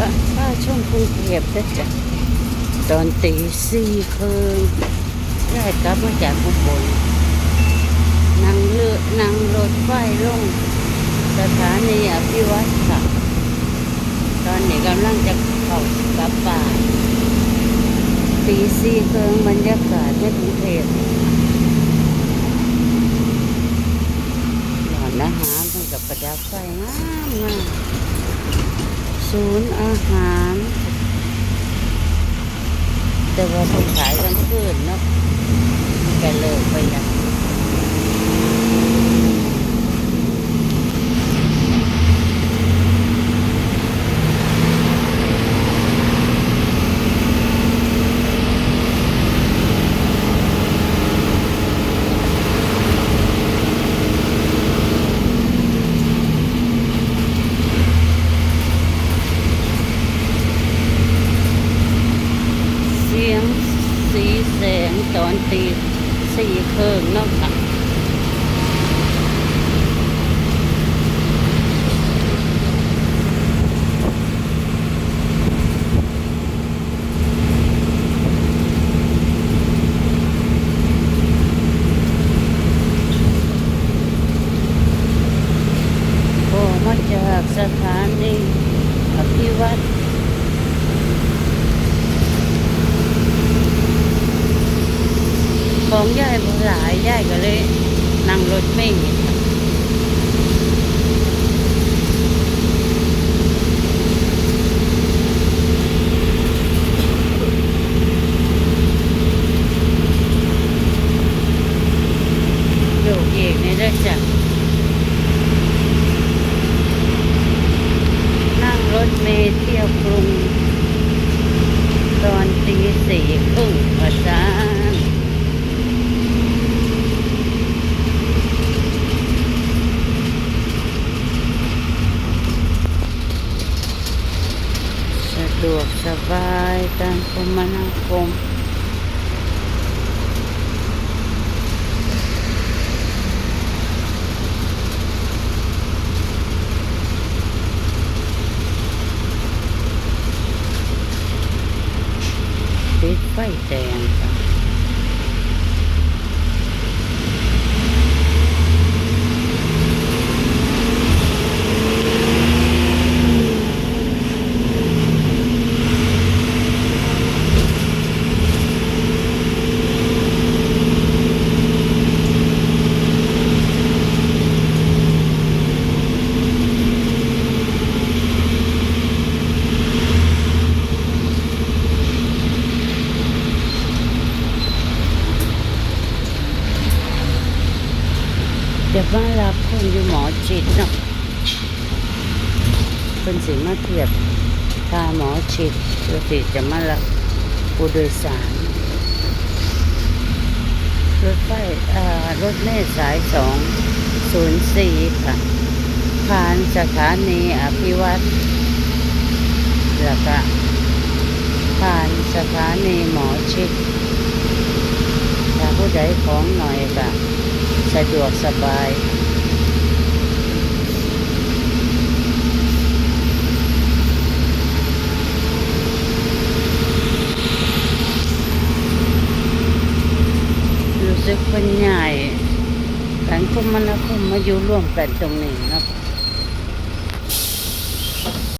กรุงเทพนะจ๊ะตอนตีสี่ครึ่งได้กลับมาจากอุบลนั่งเรือนั่งรถไฟลง สถานีอภิวัตค่ะ ตอนนี้กำลังจะเข้ากลับบ้าตีสี่ครึ่งบรรยากาศในกรุงเทพหลอนอาหามันกับประดับไฟงามงาม ศูนย์อาหาร แต่ว่าคนขายกันคืนเนาะแกเลิกไปแล้วสียงสี แสงตอนตีสี่เครื่องเนาะค่ะโอ้มาจากสถานีอภิวัตร ของยายบ่หลายยายก็เลยนั่งรถเมล์ค่ะอยู่อีกนี่ได้อจ้ะนั่งรถเมล์เที่ยวกรุง ตอนตีสี่ครึ่งอาจารย์สะ ดวกสบายตามคมนาคมติดไฟแดงค่ะ เดี๋ยวมารับคนอยู่หมอจิตเนาะเป็นสิมาเทียบถ้าหมอจิตเพื่อที่จะมารับผู้โดยสารรถไฟรถเมล์สายสองศูนย์สี่ค่ะ ผ่านสถานีอภิวัตรแล้วก็ผ่านสถานีหมอชิดถ้าผู้ใดของหน่อยก็สะดวกสบาย รู้สึกเป็นใหญ่การคุมมนาคมมาอยู่ร่วมกันตรงนี้นะ